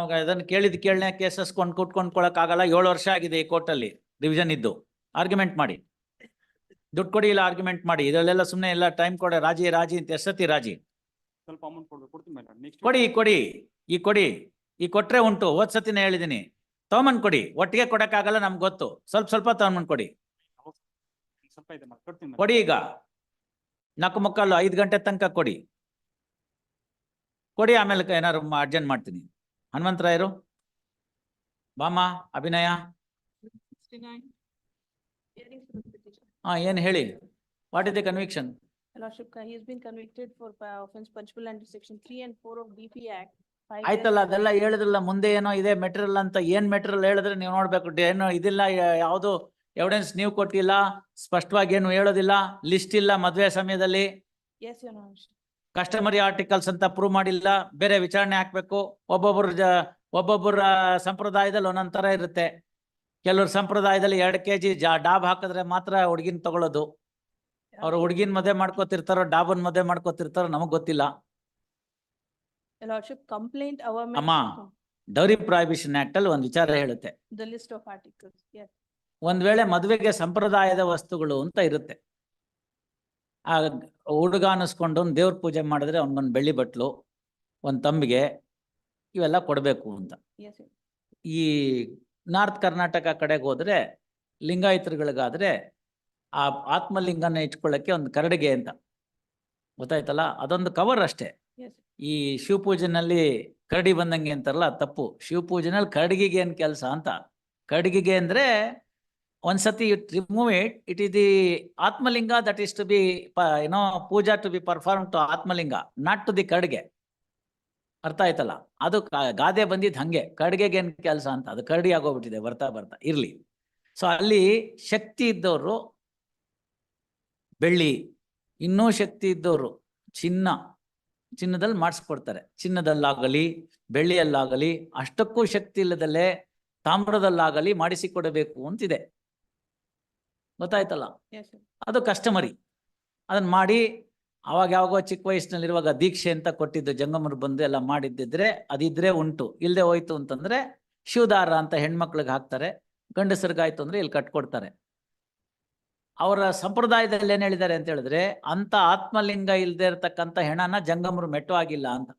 ಅವಾಗ ಅದನ್ನ ಕೇಳಿದ ಕೇಳನೆ ಕೇಸಸ್ ಕೊಂಡು ಆಗಲ್ಲ. ಏಳು ವರ್ಷ ಆಗಿದೆ ಈ ಕೋರ್ಟಲ್ಲಿ ರಿವಿಷನ್ ಇದ್ದು. ಆರ್ಗ್ಯುಮೆಂಟ್ ಮಾಡಿ. ದುಡ್ಡು ಕೊಡಿ ಇಲ್ಲ ಆರ್ಗ್ಯುಮೆಂಟ್ ಮಾಡಿ. ಇದರಲ್ಲೆಲ್ಲ ಸುಮ್ಮನೆ ಎಲ್ಲ ಟೈಮ್ ಕೊಡ ರಾಜಿ ರಾಜಿ ಅಂತ ಎಷ್ಟತಿ ರಾಜಿ. ಸ್ವಲ್ಪ ಅಮೌಂಟ್ ಕೊಡ್ಬೇಕು ಕೊಡಿ ಕೊಡಿ. ಈ ಕೊಡಿ. ಈ ಕೊಟ್ರೆ ಉಂಟು. ಹೋದ್ ಸತಿನ ಹೇಳಿದೀನಿ. ತಗೊಂಬಂದ್ ಕೊಡಿ. ಒಟ್ಟಿಗೆ ಕೊಡಕ್ಕಾಗಲ್ಲ ನಮ್ಗೆ ಗೊತ್ತು. ಸ್ವಲ್ಪ ಸ್ವಲ್ಪ ತಗೊಂಬಂದ್ ಕೊಡಿ. ಕೊಡಿ ಈಗ. ನಾಲ್ಕು ಮುಕ್ಕಾಲು ಐದು ಗಂಟೆ ತನಕ ಕೊಡಿ. ಕೊಡಿ ಆಮೇಲೆ ಏನಾರು ಏನಾದ್ರು ಅರ್ಜೆಂಟ್ ಮಾಡ್ತೀನಿ. ಹನುಮಂತರಾಯರು? ಬಾಮ ಬಾಮ್ಮ ಅಭಿನಯ ಹಾ ಏನ್ ಹೇಳಿ? What is the conviction been convicted section ಆಯ್ತಲ್ಲ ಅದೆಲ್ಲ ಹೇಳಿದ್ರಲ್ಲ ಮುಂದೆ ಏನೋ ಇದೆ ಮೆಟೀರಿಯಲ್ ಅಂತ ಏನ್ ಮೆಟೀರಿಯಲ್ ಹೇಳಿದ್ರೆ ನೀವು ನೋಡ್ಬೇಕು. ಏನು ಇದಿಲ್ಲ ಯಾವ್ದು ಎವಿಡೆನ್ಸ್ ನೀವ್ ಕೊಟ್ಟಿಲ್ಲ ಸ್ಪಷ್ಟವಾಗಿ ಏನು ಹೇಳೋದಿಲ್ಲ ಲಿಸ್ಟ್ ಇಲ್ಲ ಮದ್ವೆ ಸಮಯದಲ್ಲಿ? ಎಸ್ ಕಸ್ಟಮರಿ ಆರ್ಟಿಕಲ್ಸ್ ಅಂತ ಪ್ರೂವ್ ಮಾಡಿಲ್ಲ ಬೇರೆ ವಿಚಾರಣೆ ಹಾಕ್ಬೇಕು ಒಬ್ಬೊಬ್ಬರು ಒಬ್ಬೊಬ್ಬರ ಸಂಪ್ರದಾಯದಲ್ಲಿ ಒಂದೊಂದ್ ತರ ಇರುತ್ತೆ ಕೆಲವ್ರ ಸಂಪ್ರದಾಯದಲ್ಲಿ ಎರಡ್ ಕೆಜಿ ಜಾ ಡಾಬ್ ಹಾಕಿದ್ರೆ ಮಾತ್ರ ಹುಡ್ಗಿನ್ ತಗೊಳ್ಳೋದು ಅವ್ರು ಹುಡ್ಗಿನ್ ಮದುವೆ ಮಾಡ್ಕೋತಿರ್ತಾರೋ ಡಾಬನ್ ಮದುವೆ ಮಾಡ್ಕೋತಿರ್ತಾರೋ ನಮಗ್ ಗೊತ್ತಿಲ್ಲ. ಅಮ್ಮ. ಡೌರಿ ಪ್ರಾಹಿಬಿಷನ್ ಆಕ್ಟ್ ಅಲ್ಲಿ ಒಂದ್ ವಿಚಾರ ಹೇಳುತ್ತೆ ದ ಲಿಸ್ಟ್. ಒಂದ್ ವೇಳೆ ಮದುವೆಗೆ ಸಂಪ್ರದಾಯದ ವಸ್ತುಗಳು ಅಂತ ಇರುತ್ತೆ ಆ ಹುಡುಗ ಅನ್ನಿಸ್ಕೊಂಡು ಒಂದು ದೇವ್ರ ಪೂಜೆ ಮಾಡಿದ್ರೆ ಅವ್ನಿಗೊಂದ್ ಬೆಳ್ಳಿ ಬಟ್ಲು ಒಂದು ತಂಬಿಗೆ ಇವೆಲ್ಲ ಕೊಡಬೇಕು ಅಂತ. ಈ ನಾರ್ತ್ ಕರ್ನಾಟಕ ಕಡೆಗೆ ಹೋದ್ರೆ ಲಿಂಗಾಯತರುಗಳಿಗಾದ್ರೆ ಆ ಆತ್ಮಲಿಂಗನ ಇಟ್ಕೊಳ್ಳಕ್ಕೆ ಒಂದು ಕರಡಿಗೆ ಅಂತ. ಗೊತ್ತಾಯ್ತಲ್ಲ? ಅದೊಂದು ಕವರ್ ಅಷ್ಟೇ. ಈ ಶಿವಪೂಜೆನಲ್ಲಿ ಕರಡಿ ಬಂದಂಗೆ ಅಂತಾರಲ್ಲ ತಪ್ಪು. ತಪ್ಪು ಶಿವಪೂಜೆನಲ್ಲಿ ಕರಡಿಗೆ ಏನ್ ಕೆಲಸ ಅಂತ. ಕರಡಿಗೆ ಅಂದ್ರೆ ಒಂದ್ಸತಿ remove it it is the Atmalinga that is to be ಏನೋ puja to be perform to Atmalinga not to the ಕಡ್ಗೆ. ಅರ್ಥ ಆಯ್ತಲ್ಲ? ಅದು ಗಾದೆ ಬಂದಿದ್ ಹಂಗೆ, ಕಡ್ಗೆಗೆ ಏನ್ ಕೆಲಸ ಅಂತ, ಅದು ಕರಡಿ ಆಗೋಗ್ಬಿಟ್ಟಿದೆ, ಬರ್ತಾ ಬರ್ತಾ, ಇರ್ಲಿ. ಸೊ ಅಲ್ಲಿ ಶಕ್ತಿ ಇದ್ದವರು ಬೆಳ್ಳಿ, ಇನ್ನೂ ಶಕ್ತಿ ಇದ್ದವರು ಚಿನ್ನ ಚಿನ್ನದಲ್ಲಿ ಮಾಡಿಸ್ಕೊಡ್ತಾರೆ. ಚಿನ್ನದಲ್ಲಾಗಲಿ, ಬೆಳ್ಳಿಯಲ್ಲಾಗಲಿ, ಅಷ್ಟಕ್ಕೂ ಶಕ್ತಿ ಇಲ್ಲದಲ್ಲೇ ತಾಮ್ರದಲ್ಲಾಗಲಿ ಮಾಡಿಸಿಕೊಡಬೇಕು ಅಂತಿದೆ. ಗೊತ್ತಾಯ್ತಲ್ಲ? ಅದು ಕಸ್ಟಮರಿ ಅದನ್ನ ಮಾಡಿ ಅವಾಗ ಯಾವಾಗೋ ಚಿಕ್ಕ ವಯಸ್ಸಿನಲ್ಲಿರುವಾಗ ದೀಕ್ಷೆ ಅಂತ ಕೊಟ್ಟಿದ್ದು ಜಂಗಮರು ಬಂದು ಎಲ್ಲ ಮಾಡಿದ್ದಿದ್ರೆ ಅದಿದ್ರೆ ಉಂಟು. ಇಲ್ಲದೆ ಹೋಯ್ತು ಅಂತಂದ್ರೆ ಶಿವದಾರ ಅಂತ ಹೆಣ್ಮಕ್ಳಿಗೆ ಹಾಕ್ತಾರೆ. ಗಂಡಸರಿಗಾಯ್ತು ಅಂದ್ರೆ ಇಲ್ಲಿ ಕಟ್ಕೊಡ್ತಾರೆ. ಅವರ ಸಂಪ್ರದಾಯದಲ್ಲಿ ಏನ್ ಹೇಳಿದ್ದಾರೆ ಅಂತ ಹೇಳಿದ್ರೆ ಅಂತ ಆತ್ಮಲಿಂಗ ಇಲ್ಲದೆ ಇರತಕ್ಕಂತ ಹೆಣನ ಜಂಗಮರು ಮೆಟ್ಟು ಆಗಿಲ್ಲ ಅಂತ.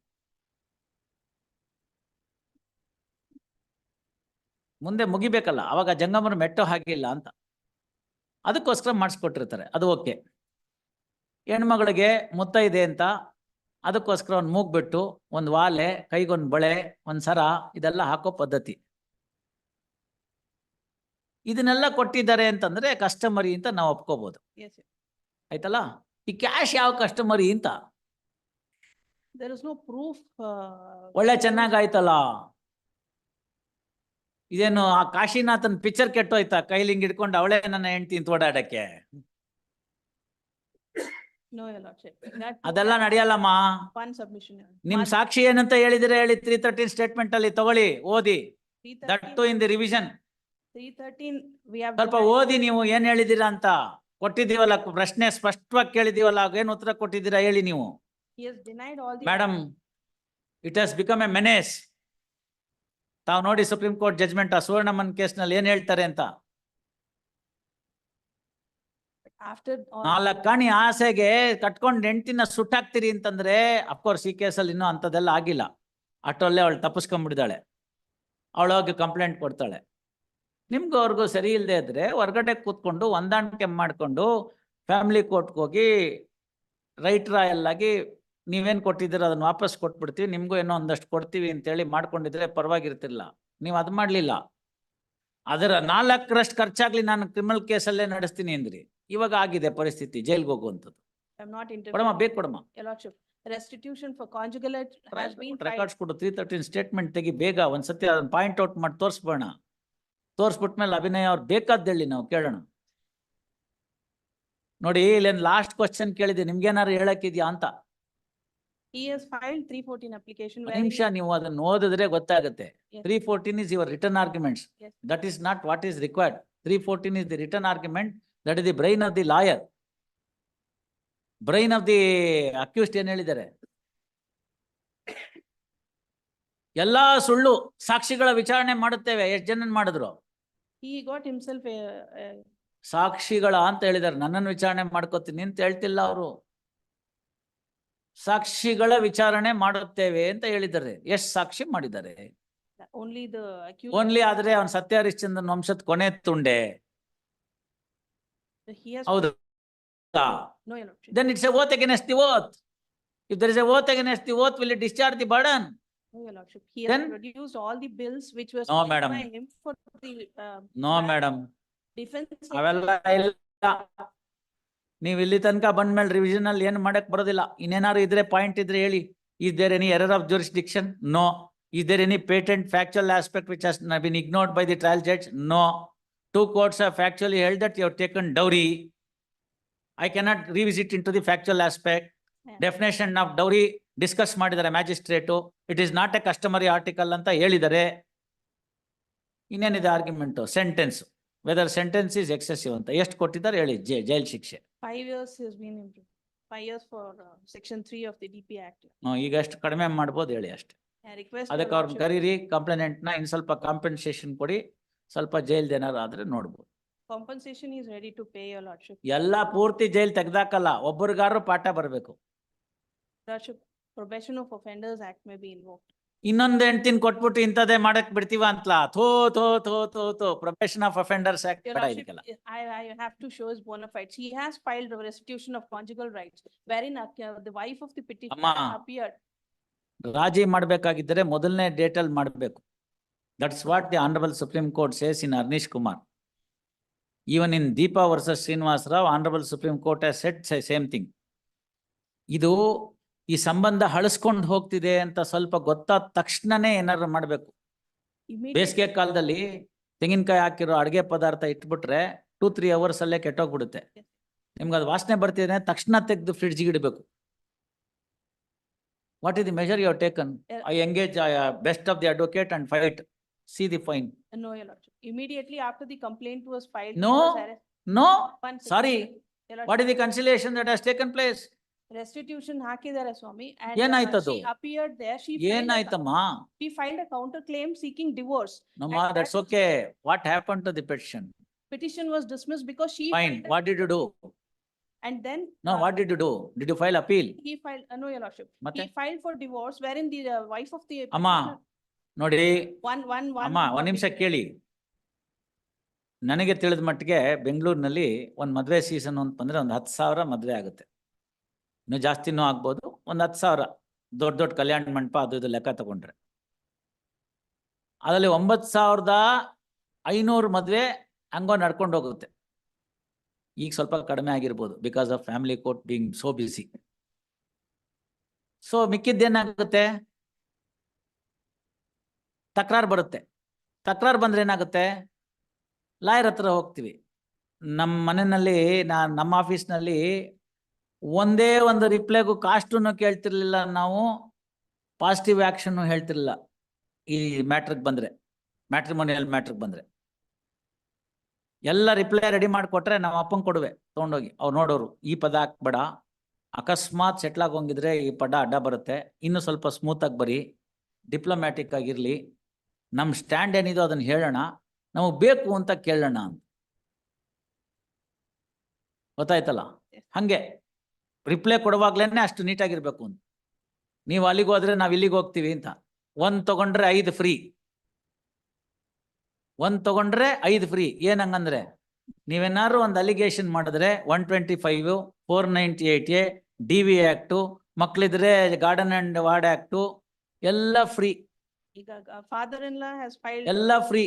ಮುಂದೆ ಮುಗಿಬೇಕಲ್ಲ ಅವಾಗ ಜಂಗಮರು ಮೆಟ್ಟೋ ಹಾಗಿಲ್ಲ ಅಂತ. ಅದಕ್ಕೋಸ್ಕರ ಮಾಡಿಸ್ಕೊಟ್ಟಿರ್ತಾರೆ. ಅದು ಓಕೆ. ಹೆಣ್ಮಗಳಿಗೆ ಮುತ್ತೈದೆ ಅಂತ ಅದಕ್ಕೋಸ್ಕರ ಒಂದು ಮೂಗ್ಬಿಟ್ಟು ಒಂದು ವಾಲೆ ಕೈಗೊಂದು ಬಳೆ ಒಂದು ಸರ ಇದೆಲ್ಲ ಹಾಕೋ ಪದ್ಧತಿ. ಇದನ್ನೆಲ್ಲ ಕೊಟ್ಟಿದ್ದಾರೆ ಅಂತಂದ್ರೆ ಕಸ್ಟಮರಿ ಅಂತ ನಾವು ಒಪ್ಕೋಬಹುದು. ಆಯ್ತಲ್ಲ? ಈ ಕ್ಯಾಶ್ ಯಾವ ಕಸ್ಟಮರಿ ಅಂತ? Uh, ಒಳ್ಳೆ ಚೆನ್ನಾಗಾಯ್ತಲ್ಲ ಇದೇನು ಆ ಕಾಶಿನಾಥನ್ ಪಿಕ್ಚರ್ ಕೆಟ್ಟೋಯ್ತಾ ಕೈಲಿ ಹಿಂಗ್ ಹಿಡ್ಕೊಂಡು ಅವಳೇ ನನ್ನ ಹೆಂಡ್ತಿ ಅಂತ ಓಡಾಡಕ್ಕೆ No, your Lordship. That ಅದೆಲ್ಲ ನಡೆಯಲ್ಲಮ್ಮ One submission. your Honor. ನಿಮ್ ಸಾಕ್ಷಿ ಏನಂತ ಹೇಳಿದ್ರೆ ಹೇಳಿ ತ್ರೀ ತರ್ಟೀನ್ ಸ್ಟೇಟ್ಮೆಂಟ್ ಅಲ್ಲಿ ತಗೊಳ್ಳಿ ಓದಿ that to 313 in the revision 313, we have. ಸ್ವಲ್ಪ ಓದಿ ನೀವು ಏನ್ ಹೇಳಿದೀರಾ ಅಂತ ಕೊಟ್ಟಿದೀವಲ್ಲ ಪ್ರಶ್ನೆ ಸ್ಪಷ್ಟವಾಗಿ ಕೇಳಿದೀವಲ್ಲ ಏನ್ ಉತ್ತರ ಕೊಟ್ಟಿದ್ದೀರಾ ಹೇಳಿ ನೀವು He has denied all the. Madam it has become a menace ತಾವು ನೋಡಿ ಸುಪ್ರೀಂ ಕೋರ್ಟ್ ಜಜ್ಮೆಂಟ್ ಆ ಕೇಸ್ನಲ್ಲಿ ಏನ್ ಹೇಳ್ತಾರೆ ಅಂತ? After. ನಾಲ್ಕು ಕಣಿ ಆಸೆಗೆ ಕಟ್ಕೊಂಡ್ ಹೆಂಡತಿನ ಸುಟ್ಟಾಕ್ತಿರಿ ಅಂತಂದ್ರೆ ಅಫ್ಕೋರ್ಸ್ ಈ ಕೇಸಲ್ಲಿ ಇನ್ನೂ ಅಂತದೆಲ್ಲ ಆಗಿಲ್ಲ. ಅಟೋಲ್ಲೇ ಅವಳು ತಪ್ಪಿಸ್ಕೊಂಡ್ಬಿಡಿದಾಳೆ ಅವಳೋಗಿ ಕಂಪ್ಲೇಂಟ್ ಕೊಡ್ತಾಳೆ. ನಿಮ್ಗೂ ಅವ್ರಿಗೂ ಸರಿ ಇಲ್ಲದೆ ಇದ್ರೆ ಹೊರ್ಗಡೆ ಕೂತ್ಕೊಂಡು ಹೊಂದಾಣಿಕೆ ಮಾಡ್ಕೊಂಡು ಫ್ಯಾಮಿಲಿ ಕೋರ್ಟ್ಗೆ ಹೋಗಿ ರೈಟ್ ರಾಯಲ್ ಆಗಿ ನೀವೇನ್ ಕೊಟ್ಟಿದ್ದೀರ ಅದನ್ನ ವಾಪಸ್ ಕೊಟ್ಬಿಡ್ತೀವಿ ನಿಮ್ಗೂ ಏನೋ ಒಂದಷ್ಟು ಕೊಡ್ತೀವಿ ಅಂತೇಳಿ ಮಾಡ್ಕೊಂಡಿದ್ರೆ ಪರವಾಗಿರ್ತಿಲ್ಲ. ನೀವು ಅದು ಮಾಡ್ಲಿಲ್ಲ. ಅದರ ನಾಲ್ಕರಷ್ಟು ಖರ್ಚಾಗ್ಲಿ ನಾನು ಕ್ರಿಮಿನಲ್ ಕೇಸಲ್ಲೇ ನಡೆಸ್ತೀನಿ ಅಂದ್ರಿ. ಇವಾಗ ಆಗಿದೆ ಪರಿಸ್ಥಿತಿ ಜೈಲ್ಗೆ ಹೋಗುವಂಥದ್ದು. ಕೊಡಮ್ಮ. ಬೇಕು ಕೊಡಮ್ಮ. has been filed. ರೆಕಾರ್ಡ್ಸ್ ಕೊಡು ತ್ರೀ ತರ್ಟೀನ್ ಸ್ಟೇಟ್ಮೆಂಟ್ ತೆಗಿ ಬೇಗ ಒಂದ್ಸತಿ ಅದನ್ನ ಪಾಯಿಂಟ್ ಔಟ್ ಮಾಡಿ ತೋರಿಸ್ಬೋಣ ತೋರಿಸ್ಬಿಟ್ಮೇಲೆ ಅಭಿನಯ ಅವ್ರು ಬೇಕಾದ್ ಹೇಳಿ ನಾವು ಕೇಳೋಣ. ನೋಡಿ ಇಲ್ಲೇನ್ ಲಾಸ್ಟ್ ಕ್ವಶನ್ ಕೇಳಿದೆ ನಿಮ್ಗೇನಾರು ಹೇಳಕ್ಕಿದ್ಯಾ ಅಂತ. He has filed three fourteen application. ಒಂದ್ wherein ನಿಮಿಷ ನೀವು ಅದನ್ನ ಓದಿದ್ರೆ ಗೊತ್ತಾಗುತ್ತೆ. Yes. Three fourteen is your return arguments Yes. That is not what is required three fourteen is the return argument that is the brain of the lawyer brain of the accused ಏನ್ ಹೇಳಿದ್ದಾರೆ? ಎಲ್ಲಾ ಸುಳ್ಳು ಸಾಕ್ಷಿಗಳ ವಿಚಾರಣೆ ಮಾಡುತ್ತೇವೆ. ಎಷ್ಟು ಜನ ಮಾಡಿದ್ರು? He got himself a, a ಸಾಕ್ಷಿಗಳ ಅಂತ ಹೇಳಿದಾರೆ ನನ್ನನ್ನು ವಿಚಾರಣೆ ಮಾಡ್ಕೋತೀನಿ ಅಂತ ಹೇಳ್ತಿಲ್ಲ ಅವರು. ಸಾಕ್ಷಿಗಳ ವಿಚಾರಣೆ ಮಾಡುತ್ತೇವೆ ಅಂತ ಹೇಳಿದ್ದಾರೆ. ಎಷ್ಟು ಸಾಕ್ಷಿ ಮಾಡಿದ್ದಾರೆ? ಓನ್ಲಿ ಆದ್ರೆ ಅವನ್ ಸತ್ಯ ಹರಿಶ್ಚಂದ್ರನ್ ವಂಶದ ಕೊನೆ ತುಂಡೆ. ಹೌದು. Then it's a oath against the oath if is a the will discharge the burden no madam no madam defence ಅವೆಲ್ಲ ನೀವ್ ಇಲ್ಲಿ ತನಕ ಬಂದ್ಮೇಲೆ ರಿವಿಷನ್ ಅಲ್ಲಿ ಏನು ಮಾಡಕ್ ಬರೋದಿಲ್ಲ. ಇನ್ನೇನಾದ್ರು ಇದ್ರೆ ಪಾಯಿಂಟ್ ಇದ್ರೆ ಹೇಳಿ. Is there any error of jurisdiction no is there any patent factual aspect which has been ignored by the trial judge no two courts of factually ಹೇಳ್ that you taken dowry I cannot revisit into the factual aspect definition of dowry discuss ಮಾಡಿದ್ದಾರೆ magistrate it is not a customary article ಅಂತ ಹೇಳಿದ್ದಾರೆ. ಇನ್ನೇನಿದೆ argument sentence whether sentence is excessive ಅಂತ. ಎಷ್ಟು ಕೊಟ್ಟಿದ್ದಾರೆ ಹೇಳಿ? ಜೈ- ಜೈಲ್ ಶಿಕ್ಷೆ. Five years has been improved. Five years for uh, section three of the DP Act. Hmm, ಈಗ ಎಷ್ಟು ಕಡಿಮೆ ಮಾಡ್ಬೋದು ಹೇಳಿ ಅಷ್ಟೇ I request. ಅದಕ್ಕೆ ಅವ್ರನ್ನ ಕರೀರಿ ಕಂಪ್ಲೇಂಟ್ನ ಇನ್ ಸ್ವಲ್ಪ ಕಾಂಪೆನ್ಸೇಷನ್ ಕೊಡಿ ಸ್ವಲ್ಪ ಜೈಲ್ದ ಏನಾರು ಆದ್ರೆ ನೋಡ್ಬೋದು Compensation is ready to pay your lordship. ಎಲ್ಲ ಪೂರ್ತಿ ಜೈಲ್ ತೆಗ್ದಾಕಲ್ಲ ಒಬ್ಬರಿಗಾರು ಪಾಠ ಬರ್ಬೇಕು Lordship, probation of offenders act may be invoked. ಇನ್ನೊಂದ್ ಹೆಂಡ್ತಿನ ಕೊಟ್ಬಿಟ್ಟು ಇಂಥದ್ದೇ ಮಾಡಕ್ ಬಿಡ್ತೀವ ಅಂತಲಾ ಥೋ ಥೋ ಥೋ ಥೋ ಥೋ probation of offenders act Your ಬೇಡ lordship, ಇದಕ್ಕೆಲ್ಲ I, I have to show his bona fides. He has filed a restitution of conjugal rights wherein uh, the wife of the petitioner ಅಮ್ಮ. appeared. ರಾಜಿ ಮಾಡ್ಬೇಕಾಗಿದ್ದರೆ ಮೊದಲನೇ ಡೇಟ್ ಅಲ್ಲಿ ಮಾಡ್ಬೇಕು that's what the honourable Supreme Court says in Arnesh Kumar even in Deepa versus Srinivas Rao honourable Supreme Court said same thing ಇದು ಈ ಸಂಬಂಧ ಹಳಸ್ಕೊಂಡು ಹೋಗ್ತಿದೆ ಅಂತ ಸ್ವಲ್ಪ ಗೊತ್ತಾದ ತಕ್ಷಣನೇ ಏನಾದ್ರು ಮಾಡ್ಬೇಕು ಬೇಸಿಗೆ ಕಾಲದಲ್ಲಿ ತೆಂಗಿನಕಾಯಿ ಹಾಕಿರೋ ಅಡಿಗೆ ಪದಾರ್ಥ ಇಟ್ಬಿಟ್ರೆ ಟೂ ತ್ರೀ ಅವರ್ಸ್ ಅಲ್ಲೇ ಕೆಟ್ಟೋಗ್ಬಿಡುತ್ತೆ. ನಿಮ್ಗೆ ಅದು ವಾಸನೆ ಬರ್ತಿದ್ರೆ ತಕ್ಷಣ ತೆಗೆದು ಫ್ರಿಡ್ಜ್ಗೆ ಇಡಬೇಕು what is the measure you taken I engage best of the advocate and fight see the fine no no, your lordship. Immediately after the complaint was filed. he No. was arrest- no sorry second, Sorry. your lordship. What is the conciliation that has taken place Restitution ಹಾಕಿದ್ದಾರೆ ಸ್ವಾಮಿ. uh, ಏನಾಯ್ತದು? She appeared there. She. filed a co- ಏನಾಯ್ತಮ್ಮ She filed a counter claim seeking divorce. ನಮ್ಮ that's okay what happen to the petition Petition was dismissed because she. Fine, filed what did you do And then. No, uh, what did you do? Did you file appeal? He filed, uh, no, your lordship. ಮತ್ತೆ He filed for divorce wherein the uh, wife of the. ಅಮ್ಮ petitioner- ನೋಡಿ One, one, one. ಅಮ್ಮ ಒಂದ್ ನಿಮಿಷ ಕೇಳಿ ನನಗೆ ತಿಳಿದ ಮಟ್ಟಿಗೆ ಬೆಂಗಳೂರಿನಲ್ಲಿ ಒಂದ್ ಮದ್ವೆ ಸೀಸನ್ ಅಂತ ಬಂದ್ರೆ ಒಂದ್ ಹತ್ತು ಸಾವಿರ ಮದ್ವೆ ಆಗುತ್ತೆ ಇನ್ನು ಜಾಸ್ತಿನೂ ಆಗ್ಬೋದು. ಒಂದು ಹತ್ತು ಸಾವಿರ ದೊಡ್ಡ ದೊಡ್ಡ ಕಲ್ಯಾಣ ಮಂಟಪ ಅದು ಇದು ಲೆಕ್ಕ ತಗೊಂಡ್ರೆ. ಅದರಲ್ಲಿ ಒಂಬತ್ತು ಸಾವಿರದ ಐನೂರು ಮದುವೆ ಹಂಗೋ ನಡ್ಕೊಂಡು ಹೋಗುತ್ತೆ. ಈಗ ಸ್ವಲ್ಪ ಕಡಿಮೆ ಆಗಿರ್ಬೋದು because of family court being so busy so ಮಿಕ್ಕಿದ್ದೇನಾಗುತ್ತೆ ತಕರಾರು ಬರುತ್ತೆ. ತಕರಾರು ಬಂದ್ರೆ ಏನಾಗುತ್ತೆ? ಲಾಯರ್ ಹತ್ರ ಹೋಗ್ತೀವಿ. ನಮ್ಮ ಮನೆಯಲ್ಲಿ, ನಾ ನಮ್ಮ ಆಫೀಸ್ನಲ್ಲಿ ಒಂದೇ ಒಂದು ರಿಪ್ಲೈಗೂ ಕಾಸ್ಟನ್ನು ಕೇಳ್ತಿರ್ಲಿಲ್ಲ ನಾವು ಪಾಸಿಟಿವ್ ಆ್ಯಕ್ಷನ್ನು ಹೇಳ್ತಿರ್ಲಿಲ್ಲ ಈ ಮ್ಯಾಟ್ರಿಗೆ ಬಂದ್ರೆ ಮ್ಯಾಟ್ರಿಮೋನಿಯಲ್ ಮ್ಯಾಟ್ರಿಗೆ ಬಂದ್ರೆ. ಎಲ್ಲ ರಿಪ್ಲೈ ರೆಡಿ ಮಾಡಿಕೊಟ್ರೆ ನಮ್ಮ ಅಪ್ಪಂಗೆ ಕೊಡುವೆ ತೊಗೊಂಡೋಗಿ. ಅವ್ರು ನೋಡೋರು ಈ ಪದ ಹಾಕ್ಬೇಡ ಅಕಸ್ಮಾತ್ ಸೆಟ್ಲ್ ಆಗೋಂಗಿದ್ರೆ ಈ ಪದ ಅಡ್ಡ ಬರುತ್ತೆ ಇನ್ನು ಸ್ವಲ್ಪ ಸ್ಮೂತಾಗಿ ಆಗಿ ಬರಿ ಡಿಪ್ಲೊಮ್ಯಾಟಿಕ್ ಆಗಿರಲಿ ನಮ್ಮ ಸ್ಟ್ಯಾಂಡ್ ಏನಿದೋ ಅದನ್ನ ಹೇಳೋಣ ನಮಗೆ ಬೇಕು ಅಂತ ಕೇಳೋಣ ಅಂತ. ಗೊತ್ತಾಯ್ತಲ್ಲ. ಹಂಗೆ. ರಿಪ್ಲೈ ಕೊಡುವಾಗ್ಲೇನೆ ಅಷ್ಟು ನೀಟಾಗಿರ್ಬೇಕು ಅಂತ. ನೀವು ಅಲ್ಲಿಗೆ ಹೋದ್ರೆ ನಾವ್ ಇಲ್ಲಿಗೆ ಹೋಗ್ತೀವಿ ಅಂತ. ಒಂದ್ ತಗೊಂಡ್ರೆ ಐದು ಫ್ರೀ ಒಂದ್ ತಗೊಂಡ್ರೆ ಐದು ಫ್ರೀ ಏನ್ ಹಂಗಂದ್ರೆ ನೀವೇನಾದ್ರು ಒಂದು ಅಲಿಗೇಷನ್ ಮಾಡಿದ್ರೆ one twenty five four ninety eight A D V act ಮಕ್ಳಿದ್ರೆ guardian and ward act ಎಲ್ಲ ಫ್ರೀ. ಎಲ್ಲ free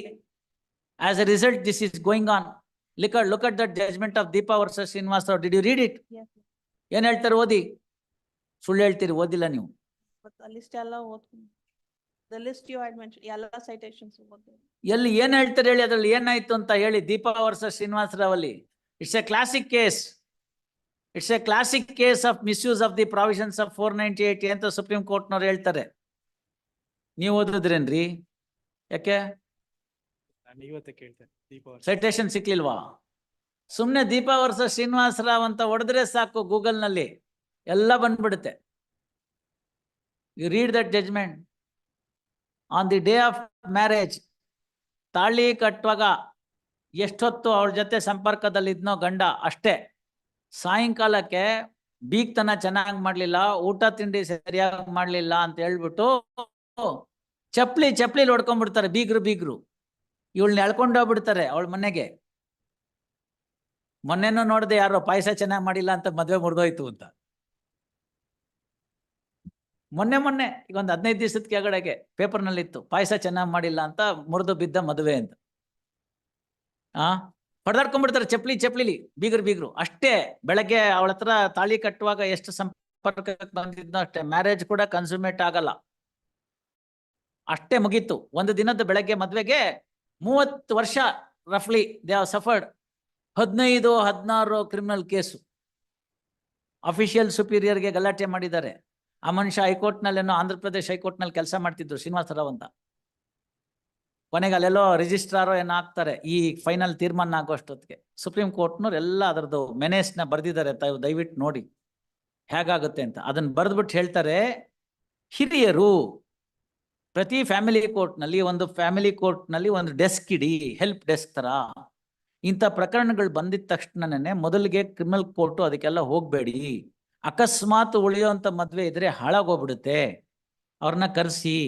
as a result this is going on ಲಿಕ್ look at that judgement of Deepa versus Srinivas Rao did you read it ಏನ್ ಹೇಳ್ತಾರೆ ಓದಿ? ಸುಳ್ಳು ಹೇಳ್ತೀರಿ ಓದಿಲ್ಲ ನೀವು. But the list ಎಲ್ಲ ಓದ್ಕೊಂಡು. The list you had mentioned, ಎಲ್ಲ citations ಓದ್ತೀನಿ. ಎಲ್ಲಿ ಏನ್ ಹೇಳ್ತಾರೆ ಹೇಳಿ ಅದ್ರಲ್ಲಿ ಏನಾಯ್ತು ಅಂತ ಹೇಳಿ ದೀಪಾ ವರ್ಷ ಶ್ರೀನಿವಾಸ್ ರಾವ್ ಅಲ್ಲಿ it's a classic case it's a classic case of misuse of the provisions of four ninety eight ಅಂತ ಸುಪ್ರೀಂ ಕೋರ್ಟ್ನವ್ರು ಹೇಳ್ತಾರೆ. ನೀವು ಓದಿದ್ರೇನ್ರಿ? ಯಾಕೆ? ನಾನು ಇವತ್ತೇ ಕೇಳ್ತೇನೆ ದೀಪ ಸೈಟೇಷನ್ ಸಿಕ್ಲಿಲ್ವಾ? ಸುಮ್ನೆ ದೀಪಾವರ್ಷ ಶ್ರೀನಿವಾಸ್ ರಾವ್ ಅಂತ ಹೊಡೆದ್ರೆ ಸಾಕು ಗೂಗಲ್ನಲ್ಲಿ ಎಲ್ಲ ಬಂದ್ಬಿಡುತ್ತೆ. You read that judgement on the day of marriage ತಾಳಿ ಕಟ್ಟುವಾಗ ಎಷ್ಟೊತ್ತು ಅವಳ ಜೊತೆ ಸಂಪರ್ಕದಲ್ಲಿದ್ನೋ ಗಂಡ ಅಷ್ಟೇ. ಸಾಯಂಕಾಲಕ್ಕೆ ಬೀಗ್ತನ ಚೆನ್ನಾಗಿ ಮಾಡ್ಲಿಲ್ಲ, ಊಟ ತಿಂಡಿ ಸರಿಯಾಗಿ ಮಾಡ್ಲಿಲ್ಲ ಅಂತ ಹೇಳ್ಬಿಟ್ಟು ಚಪ್ಲಿ ಚಪ್ಲಿ ಹೊಡ್ಕೊಂಡ್ಬಿಡ್ತಾರೆ ಬೀಗ್ರು ಬೀಗ್ರು. ಇವಳನ್ನ ಎಳ್ಕೊಂಡೋಗ್ಬಿಡ್ತಾರೆ ಅವಳ ಮನೆಗೆ. ಮೊನ್ನೆನೂ ನೋಡಿದೆ ಯಾರೋ ಪಾಯಸ ಚೆನ್ನಾಗಿ ಮಾಡಿಲ್ಲ ಅಂತ ಮದ್ವೆ ಮುರಿದೋಯ್ತು ಅಂತ. ಮೊನ್ನೆ ಮೊನ್ನೆ ಈಗ ಒಂದು ಹದಿನೈದು ದಿವಸದ ಕೆಳಗಡೆಗೆ ಪೇಪರ್ನಲ್ಲಿ ಇತ್ತು ಪಾಯಸ ಚೆನ್ನಾಗಿ ಮಾಡಿಲ್ಲ ಅಂತ ಮುರಿದು ಬಿದ್ದ ಮದುವೆ ಅಂತ. ಆ? ಹೊಡೆದಾಡ್ಕೊಂಡ್ಬಿಡ್ತಾರೆ ಚಪ್ಲಿ ಚಪ್ಲಿಲಿ ಬೀಗರು ಬೀಗರು. ಅಷ್ಟೇ, ಬೆಳಗ್ಗೆ ಅವಳ ಹತ್ರ ತಾಳಿ ಕಟ್ಟುವಾಗ ಎಷ್ಟು ಸಂಪರ್ಕಕ್ಕೆ ಬಂದಿದ್ನೋ ಅಷ್ಟೇ, ಮ್ಯಾರೇಜ್ ಕೂಡ ಕನ್ಸುಮೇಟ್ ಆಗಲ್ಲ. ಅಷ್ಟೇ ಮುಗೀತು. ಒಂದು ದಿನದ ಬೆಳಗ್ಗೆ ಮದ್ವೆಗೆ ಮೂವತ್ತು ವರ್ಷ ರಫ್ಲಿ ದೇ ಹಾವ್ ಸಫರ್ಡ್ ಹದಿನೈದು, ಹದಿನಾರು ಕ್ರಿಮಿನಲ್ ಕೇಸು ಅಫಿಷಿಯಲ್ ಸುಪೀರಿಯರ್ಗೆ ಗಲಾಟೆ ಮಾಡಿದ್ದಾರೆ. ಆ ಮನುಷ್ಯ ಹೈಕೋರ್ಟ್ನಲ್ಲೇನೋ ಆಂಧ್ರ ಪ್ರದೇಶ್ ಹೈಕೋರ್ಟ್ನಲ್ಲಿ ಕೆಲಸ ಮಾಡ್ತಿದ್ರು ಶ್ರೀನಿವಾಸರಾವ್ ಅಂತ. ಕೊನೆಗೆ ಅಲ್ಲೆಲ್ಲೋ ರಿಜಿಸ್ಟ್ರಾರೋ ಏನೋ ಹಾಕ್ತಾರೆ ಈ ಫೈನಲ್ ತೀರ್ಮಾನ ಆಗೋಷ್ಟೊತ್ತಿಗೆ. ಸುಪ್ರೀಂ ಕೋರ್ಟ್ನವ್ರು ಎಲ್ಲ ಅದರದ್ದು ಮೆನೇಸ್ನ ಬರೆದಿದ್ದಾರೆ ತಾವು ದಯವಿಟ್ಟು ನೋಡಿ, ಹೇಗಾಗುತ್ತೆ ಅಂತ. ಅದನ್ನು ಬರೆದ್ಬಿಟ್ಟು ಹೇಳ್ತಾರೆ, ಹಿರಿಯರು, ಪ್ರತಿ ಫ್ಯಾಮಿಲಿ ಕೋರ್ಟ್ನಲ್ಲಿ ಒಂದು ಫ್ಯಾಮಿಲಿ ಕೋರ್ಟ್ನಲ್ಲಿ ಒಂದು ಡೆಸ್ಕ್ ಇಡಿ ಹೆಲ್ಪ್ ಡೆಸ್ಕ್ ತರ. ಇಂಥ ಪ್ರಕರಣಗಳು ಬಂದಿದ ತಕ್ಷಣನೇ ಮೊದಲಿಗೆ ಕ್ರಿಮಿನಲ್ ಕೋರ್ಟು ಅದಕ್ಕೆಲ್ಲ ಹೋಗಬೇಡಿ. ಅಕಸ್ಮಾತ್ ಉಳಿಯೋಂಥ ಮದುವೆ ಇದ್ರೆ ಹಾಳಾಗೋಗ್ಬಿಡುತ್ತೆ. ಅವ್ರನ್ನ ಕರೆಸಿ,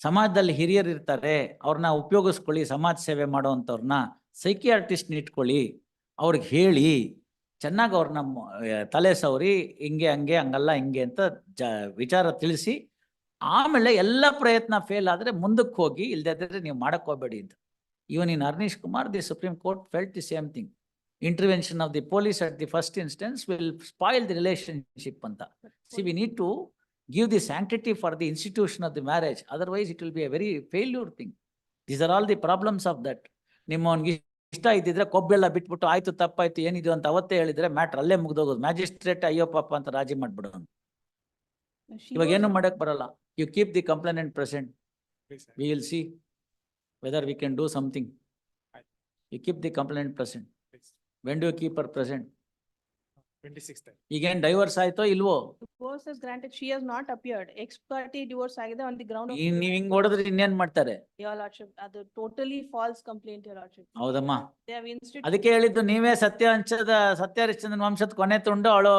ಸಮಾಜದಲ್ಲಿ ಹಿರಿಯರು ಇರ್ತಾರೆ, ಅವ್ರನ್ನ ಉಪಯೋಗಿಸ್ಕೊಳ್ಳಿ, ಸಮಾಜ ಸೇವೆ ಮಾಡೋವಂಥವ್ರನ್ನ ಸೈಕಿಯಾರ್ಟಿಸ್ಟ್ನ ಇಟ್ಕೊಳ್ಳಿ, ಅವ್ರಿಗೆ ಹೇಳಿ, ಚೆನ್ನಾಗಿ ಅವ್ರನ್ನ ತಲೆ ಸವರಿ, ಹಿಂಗೆ, ಹಂಗೆ, ಹಂಗಲ್ಲ, ಹಿಂಗೆ ಅಂತ ಜ, ವಿಚಾರ ತಿಳಿಸಿ, ಆಮೇಲೆ ಎಲ್ಲ ಪ್ರಯತ್ನ ಫೇಲ್ ಆದರೆ ಮುಂದಕ್ಕೆ ಹೋಗಿ ಇಲ್ದಿದ್ರೆ ನೀವು ಮಾಡಕ್ಕೆ ಹೋಗ್ಬೇಡಿ ಅಂತ. Even in Arnesh Kumar the Supreme Court felt the same thing intervention of the police at the first instance will spoil the relationship ಅಂತ see we need to give the sanctity for the institution of the marriage. Otherwise, it will be a very failure thing. These are all the problems of that. ನಿಮ್ಮವನ್ಗೆ ಇಷ್ಟ ಇದ್ದಿದ್ರೆ ಕೊಬ್ಬೆಲ್ಲ ಬಿಟ್ಬಿಟ್ಟು ಆಯ್ತು ತಪ್ಪಾಯ್ತು ಏನಿದು ಅಂತ ಅವತ್ತೇ ಹೇಳಿದ್ರೆ ಮ್ಯಾಟ್ರ್ ಅಲ್ಲೇ ಮುಗ್ದೋಗೋದು. ಮ್ಯಾಜಿಸ್ಟ್ರೇಟ್ ಅಯ್ಯೋ ಪಾಪ ಅಂತ ರಾಜಿ ಮಾಡ್ಬಿಡೋನು. ಇವಾಗ ಏನು ಮಾಡಕ್ ಬರಲ್ಲ. You keep the complaint present we will see whether we can do something. You keep the complainant present. When do you keep her present? Present 26th. ಈಗೇನ್ ಡೈವರ್ಸ್ ಆಯ್ತೋ ಇಲ್ವೋ Divorce is granted, she has not appeared, ex parte divorce ಆಗಿದೆ on the ground of. ಈ ನೀವ್ ಹಿಂಗ್ ಹೊಡೆದ್ರೆ ಇನ್ನೇನ್ ಮಾಡ್ತಾರೆ Your lordship, ಅದು totally false complaint, your lordship. ಹೌದಮ್ಮ They have instituted. ಅದಕ್ಕೆ ಹೇಳಿದ್ದು ನೀವೇ ಸತ್ಯ ಹಂಚದ ಸತ್ಯ ಹರಿಶ್ಚಂದ್ರನ್ ವಂಶದ ಕೊನೆ ತುಂಡು ಅವಳು